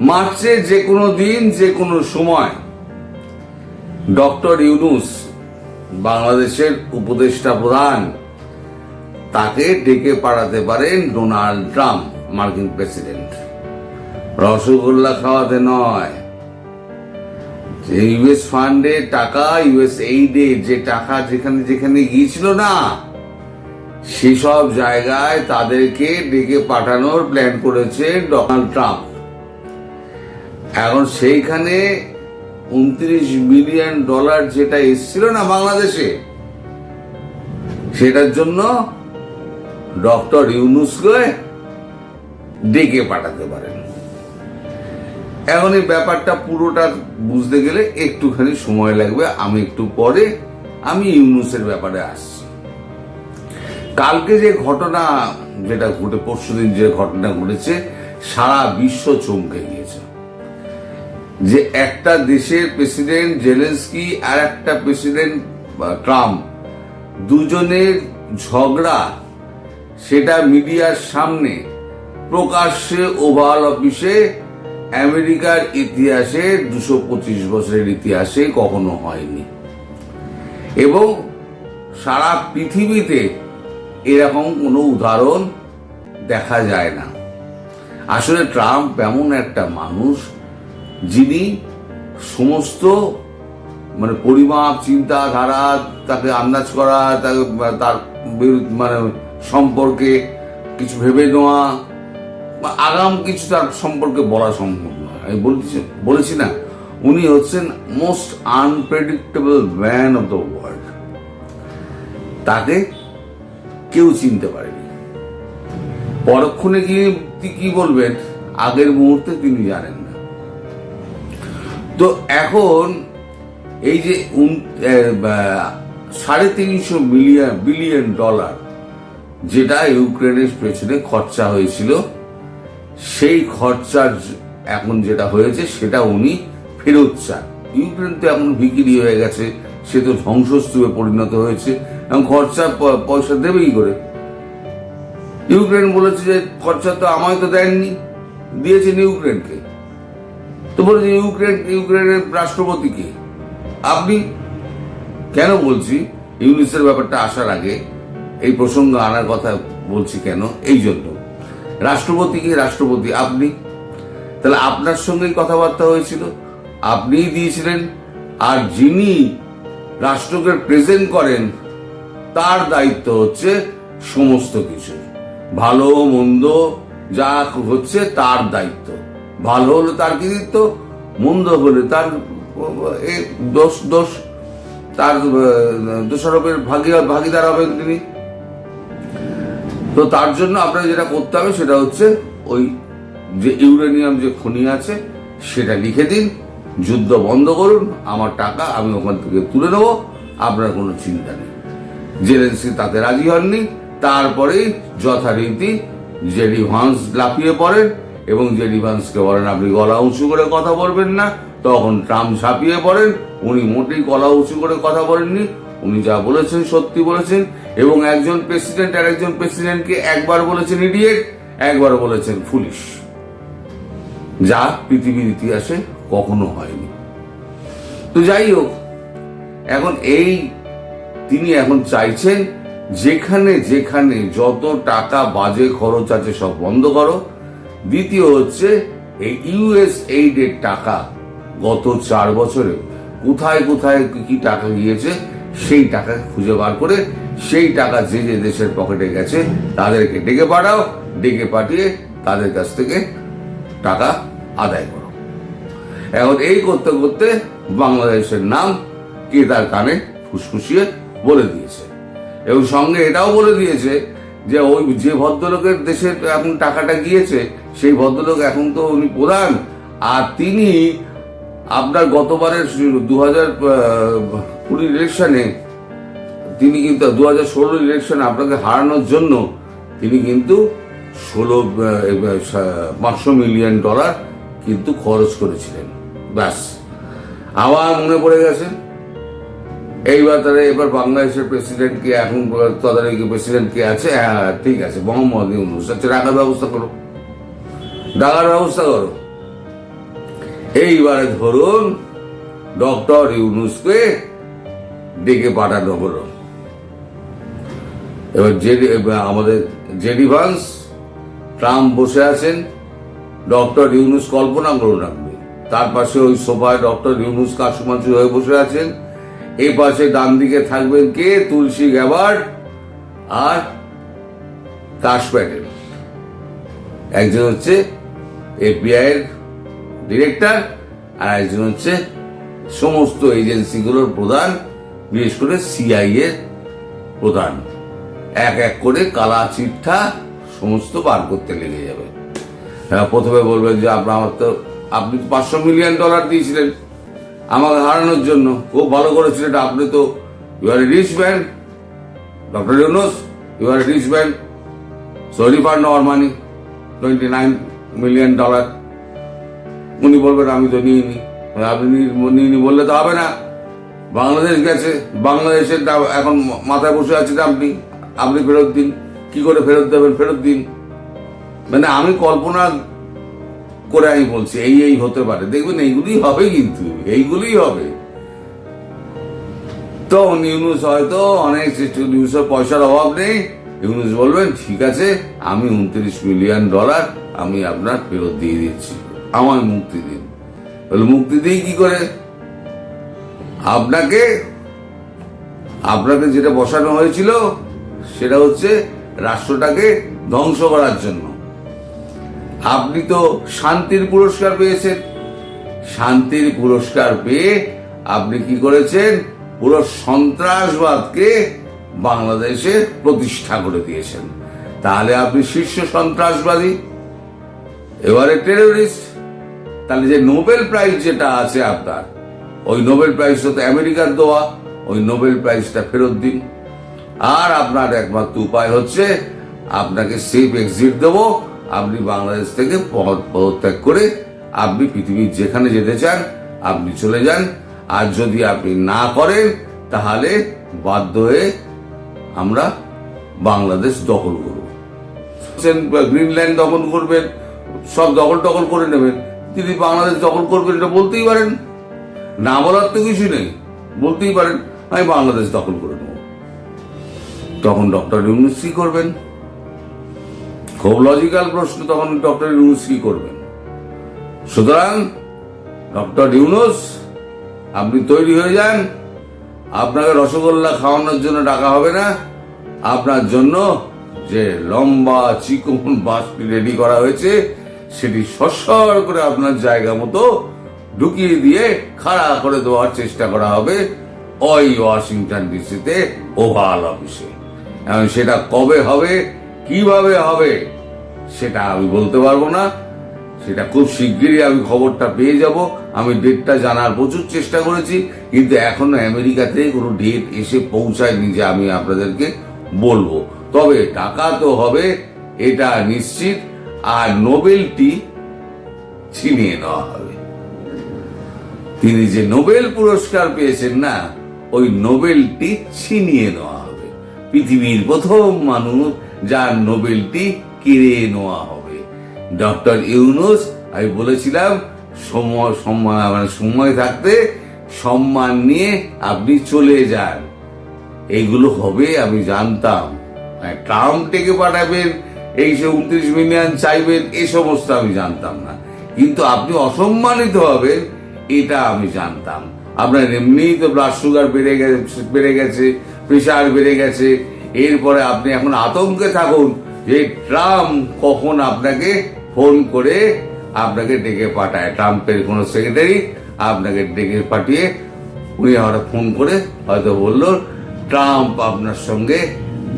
মার্চে যে কোনো দিন, যে কোনো সময়, ডক্টর ইউনুস, বাংলাদেশের উপদেষ্টা প্রধান, তাকে ডেকে পাঠাতে পারেন ডোনাল্ড ট্রাম্প, মার্কিন প্রেসিডেন্ট। রসগোল্লা খাওয়াতে নয়। ইউএস ফান্ডে টাকা, ইউএস এইডে যে টাকা যেখানে যেখানে গিয়েছিল না, সেসব জায়গায় তাদেরকে ডেকে পাঠানোর প্ল্যান করেছে ডোনাল্ড ট্রাম্প। এখন সেইখানে উনত্রিশ বিলিয়ন ডলার যেটা এসেছিল না বাংলাদেশে, সেটার জন্য ডক্টর ইউনুসকে ডেকে পাঠাতে পারেন। এখন এই ব্যাপারটা পুরোটা বুঝতে গেলে একটুখানি সময় লাগবে, আমি একটু পরে আমি ইউনুসের ব্যাপারে আসছি। কালকে যে ঘটনা যেটা ঘটে, পরশুদিন যে ঘটনা ঘটেছে, সারা বিশ্ব চমকে গিয়েছে। যে একটা দেশের প্রেসিডেন্ট জেলেন্সকি আর একটা প্রেসিডেন্ট ট্রাম্প, দুজনের ঝগড়া সেটা মিডিয়ার সামনে প্রকাশ্যে ওভাল অফিসে আমেরিকার ইতিহাসে দুশো পঁচিশ বছরের ইতিহাসে কখনো হয়নি। এবং সারা পৃথিবীতে এরকম কোনো উদাহরণ দেখা যায় না। আসলে ট্রাম্প এমন একটা মানুষ যিনি সমস্ত মানে পরিমাপ চিন্তাধারা তাকে আন্দাজ করা তাকে তার বিরুদ্ধ মানে সম্পর্কে কিছু ভেবে নেওয়া, বা আগাম কিছু তার সম্পর্কে বলা সম্ভব নয় আমি বলছি, বলেছি না, উনি হচ্ছেন most unpredictable man of the world তাকে কেউ চিনতে পারেনি। পরক্ষণে গিয়ে কি বলবেন? আগের মুহূর্তে তিনি জানেন। তো এখন এই যে সাড়ে তিনশো মিলিয়ন, বিলিয়ন ডলার যেটা ইউক্রেনের পেছনে খরচা হয়েছিল, সেই খরচার এখন যেটা হয়েছে সেটা উনি ফেরত চান। ইউক্রেন তো এখন বিক্রি হয়ে গেছে, সে তো ধ্বংসস্তূপে পরিণত হয়েছে এবং খরচা পয়সা দেবেই করে। ইউক্রেন বলেছে যে খরচা তো আমায় তো দেননি, দিয়েছেন ইউক্রেনকে। তো বলেছে ইউক্রেন, ইউক্রেনের রাষ্ট্রপতিকে আপনি কেন বলছি? ইউনিসের ব্যাপারটা আসার আগে এই প্রসঙ্গ আনার কথা বলছি কেন? এই জন্য। রাষ্ট্রপতি রাষ্ট্রপতিকে রাষ্ট্রপতি আপনি। তাহলে আপনার সঙ্গেই কথাবার্তা হয়েছিল। আপনিই দিয়েছিলেন। আর যিনি রাষ্ট্রকে প্রেজেন্ট করেন, তার দায়িত্ব হচ্ছে সমস্ত কিছু। ভালো, মন্দ, যা হচ্ছে তার দায়িত্ব। ভালো হলে তার কৃতিত্ব মন্দ হলে তার দোষ দোষ, তার দোষারোপের ভাগী, ভাগিদার হবেন তিনি। তো তার জন্য আপনাকে যেটা করতে হবে সেটা হচ্ছে ওই যে ইউরেনিয়াম যে খনি আছে, সেটা লিখে দিন, যুদ্ধ বন্ধ করুন, আমার টাকা আমি ওখান থেকে তুলে নেব, আপনার কোনো চিন্তা নেই। জেলেন্সি তাতে রাজি হননি, তারপরেই যথারীতি জেডি ভান্স লাফিয়ে পড়েন এবং জেডি ভান্সকে বলেন, আপনি গলা উঁচু করে কথা বলবেন না, তখন ট্রাম্প ঝাঁপিয়ে পড়েন, উনি মোটেই গলা উঁচু করে কথা বলেননি, উনি যা বলেছেন সত্যি বলেছেন, এবং একজন প্রেসিডেন্ট আর একজন প্রেসিডেন্টকে একবার বলেছেন ইডিয়েট, একবার বলেছেন ফুলিশ। যা পৃথিবীর ইতিহাসে কখনো হয়নি। তো যাই হোক, এখন এই তিনি এখন চাইছেন, যেখানে যেখানে যত টাকা বাজে খরচ আছে সব বন্ধ করো দ্বিতীয় হচ্ছে, এই ইউএস এইডের টাকা গত চার বছরে কোথায় কোথায় কি কি টাকা গিয়েছে, সেই টাকা খুঁজে বার করে, সেই টাকা যে যে দেশের পকেটে গেছে, তাদেরকে ডেকে পাঠাও, ডেকে পাঠিয়ে তাদের কাছ থেকে টাকা আদায় করো। এখন এই করতে করতে বাংলাদেশের নাম কে তার কানে ফুসফুসিয়ে বলে দিয়েছে। এবং সঙ্গে এটাও বলে দিয়েছে যে ওই যে ভদ্রলোকের দেশে এখন টাকাটা গিয়েছে সেই ভদ্রলোক এখন তো উনি প্রধান। আর তিনি আপনার গতবারের দু হাজার কুড়ি ইলেকশনে তিনি কিন্তু দু হাজার ষোলো ইলেকশনে আপনাকে হারানোর জন্য তিনি কিন্তু ষোলো পাঁচশো মিলিয়ন ডলার কিন্তু খরচ করেছিলেন। ব্যাস। আবার মনে পড়ে গেছে, এইবার তারা এবার বাংলাদেশের প্রেসিডেন্ট কে এখন তদারকি প্রেসিডেন্ট কে আছে হ্যাঁ ঠিক আছে, মোহাম্মদ ইউনুস। আচ্ছা রাখার ব্যবস্থা করো। ডাকার ব্যবস্থা করো। এইবারে ধরুন ডক্টর ইউনুসকে ডেকে পাঠানো হলো। এবার জেডি আমাদের জেডি ভান্স, ট্রাম্প বসে আছেন, ডক্টর ইউনুস কল্পনা করুন আপনি। তার পাশে ওই সোফায় ডক্টর ইউনুস কাশুমাচু হয়ে বসে আছেন। এই পাশে ডান দিকে থাকবেন কে? তুলসী গ্যাবার্ড আর কাশ প্যাটেল একজন হচ্ছে এফবিআই এর ডিরেক্টর আর একজন হচ্ছে সমস্ত এজেন্সিগুলোর প্রধান বিশেষ করে সিআই এর প্রধান। এক এক করে কালা চিঠা সমস্ত বার করতে লেগে যাবে। হ্যাঁ, প্রথমে বলবেন যে আপনার আমার তো আপনি তো পাঁচশো মিলিয়ন ডলার দিয়েছিলেন আমাকে হারানোর জন্য। খুব ভালো করেছিলেন আপনি তো you are rich man doctor Yunus you are rich man so refund our money twenty nine million dollar উনি বলবেন, আমি তো নিইনি। আপনি নি- নিইনি বললে তো হবে না। বাংলাদেশ গেছে। বাংলাদেশের এখন মাথায় বসে আছেন আপনি আপনি ফেরত দিন। কি করে ফেরত দেবেন? ফেরত দিন। মানে আমি কল্পনা করে আমি বলছি, এই এই হতে পারে। দেখবেন এইগুলি হবে কিন্তু, এইগুলি হবে। তো ইউনুস হয়তো অনেক ইউনুসের পয়সার অভাব নেই। ইউনুস বলবেন, ঠিক আছে, আমি উনত্রিশ মিলিয়ন ডলার আমি আপনার ফেরত দিয়ে দিচ্ছি। আমায় মুক্তি দিন। বলে, মুক্তি দিই কি করে? আপনাকে আপনাকে যেটা বসানো হয়েছিল, সেটা হচ্ছে রাষ্ট্রটাকে ধ্বংস করার জন্য। আপনি তো শান্তির পুরস্কার পেয়েছেন। শান্তির পুরস্কার পেয়ে আপনি কি করেছেন? পুরো সন্ত্রাসবাদকে বাংলাদেশে প্রতিষ্ঠা করে দিয়েছেন। তাহলে আপনি শীর্ষ সন্ত্রাসবাদী। এবারে টেরোরিস্ট তাহলে যে নোবেল প্রাইজ যেটা আছে আপনার, ওই নোবেল প্রাইজটা তো আমেরিকার দেওয়া ওই নোবেল প্রাইজটা ফেরত দিন। আর আপনার একমাত্র উপায় হচ্ছে, আপনাকে সেফ এক্সিট দেবো। আপনি বাংলাদেশ থেকে পদ পদত্যাগ করে আপনি পৃথিবীর যেখানে যেতে চান, আপনি চলে যান। আর যদি আপনি না করেন, তাহলে বাধ্য হয়ে আমরা বাংলাদেশ দখল করব। গ্রিনল্যান্ড দখল করবেন। সব দখল টখল করে নেবেন। তিনি বাংলাদেশ দখল করবেন, এটা বলতেই পারেন। না বলার তো কিছু নেই। বলতেই পারেন, আমি বাংলাদেশ দখল করে নেব। তখন ডক্টর ইউনুস কি করবেন? খুব লজিক্যাল প্রশ্ন, তখন ডক্টর ইউনুস কি করবেন? সুতরাং, ডক্টর ইউনুস, আপনি তৈরি হয়ে যান। আপনাকে রসগোল্লা খাওয়ানোর জন্য ডাকা হবে না। আপনার জন্য যে লম্বা চিকন বাসটি রেডি করা হয়েছে সেটি সসর করে আপনার জায়গা মতো ঢুকিয়ে দিয়ে খাড়া করে দেওয়ার চেষ্টা করা হবে ওই ওয়াশিংটন ডিসিতে ওভাল অফিসে। এবং সেটা কবে হবে, কীভাবে হবে, সেটা আমি বলতে পারব না। সেটা খুব শিগগিরই আমি খবরটা পেয়ে যাব। আমি ডেটটা জানার প্রচুর চেষ্টা করেছি, কিন্তু এখনও আমেরিকাতে কোনো ডেট এসে পৌঁছায়নি যে আমি আপনাদেরকে বলব। তবে টাকা তো হবে, এটা নিশ্চিত। আর নোবেলটি ছিনিয়ে নেওয়া হবে। তিনি যে নোবেল পুরস্কার পেয়েছেন না, ওই নোবেলটি ছিনিয়ে নেওয়া হবে। পৃথিবীর প্রথম মানুষ যার নোবেলটি কেড়ে নেওয়া হবে। ডক্টর ইউনুস, আমি বলেছিলাম, সময় সময় মানে সময় থাকতে সম্মান নিয়ে আপনি চলে যান। এইগুলো হবে, আমি জানতাম। মানে ট্রাম্প ডেকে পাঠাবেন এই সে উনত্রিশ মিলিয়ন চাইবেন এই সমস্ত আমি জানতাম না। কিন্তু আপনি অসম্মানিত হবেন, এটা আমি জানতাম। আপনার এমনিই তো ব্লাড সুগার বেড়ে গেছে বেড়ে গেছে প্রেশার বেড়ে গেছে। এরপরে আপনি এখন আতঙ্কে থাকুন যে ট্রাম্প কখন আপনাকে ফোন করে আপনাকে ডেকে পাঠায়। ট্রাম্পের কোনো সেক্রেটারি আপনাকে ডেকে পাঠিয়ে উনি হয়তো ফোন করে হয়তো বলল, ট্রাম্প আপনার সঙ্গে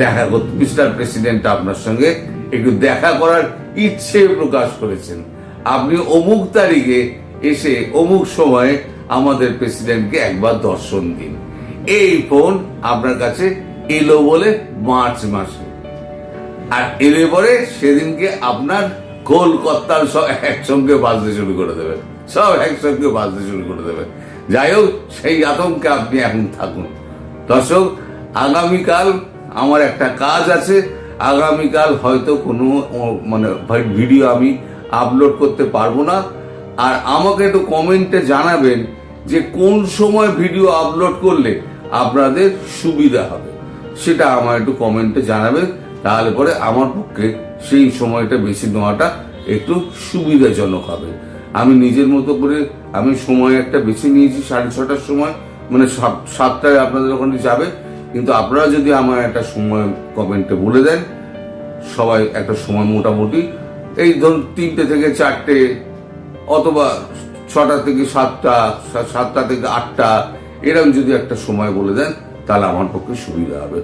দেখা করতে মিস্টার প্রেসিডেন্ট আপনার সঙ্গে একটু দেখা করার ইচ্ছে প্রকাশ করেছেন। আপনি অমুক তারিখে এসে অমুক সময়ে আমাদের প্রেসিডেন্টকে একবার দর্শন দিন। এই ফোন আপনার কাছে এলো বলে মার্চ মাসে। আর এলে পরে সেদিনকে আপনার কলকাতার সব একসঙ্গে বাজতে শুরু করে দেবেন সব একসঙ্গে বাজতে শুরু করে দেবেন যাই হোক, সেই আতঙ্কে আপনি এখন থাকুন। দর্শক, আগামীকাল আমার একটা কাজ আছে আগামীকাল হয়তো কোনো মানে ভিডিও আমি আপলোড করতে পারব না। আর আমাকে একটু কমেন্টে জানাবেন যে কোন সময় ভিডিও আপলোড করলে আপনাদের সুবিধা হবে। সেটা আমার একটু কমেন্টে জানাবেন, তাহলে পরে আমার পক্ষে সেই সময়টা বেশি নেওয়াটা একটু সুবিধাজনক হবে। আমি নিজের মতো করে, আমি সময় একটা বেছে নিয়েছি সাড়ে ছটার সময় মানে সাত- সাতটায় আপনাদের ওখানে যাবে। কিন্তু আপনারা যদি আমার একটা সময় কমেন্টে বলে দেন, সবাই একটা সময় মোটামুটি, এই ধরুন তিনটে থেকে চারটে, অথবা ছটা থেকে সাতটা সাতটা থেকে আটটা এরকম যদি একটা সময় বলে দেন, তাহলে আমার পক্ষে সুবিধা হবে।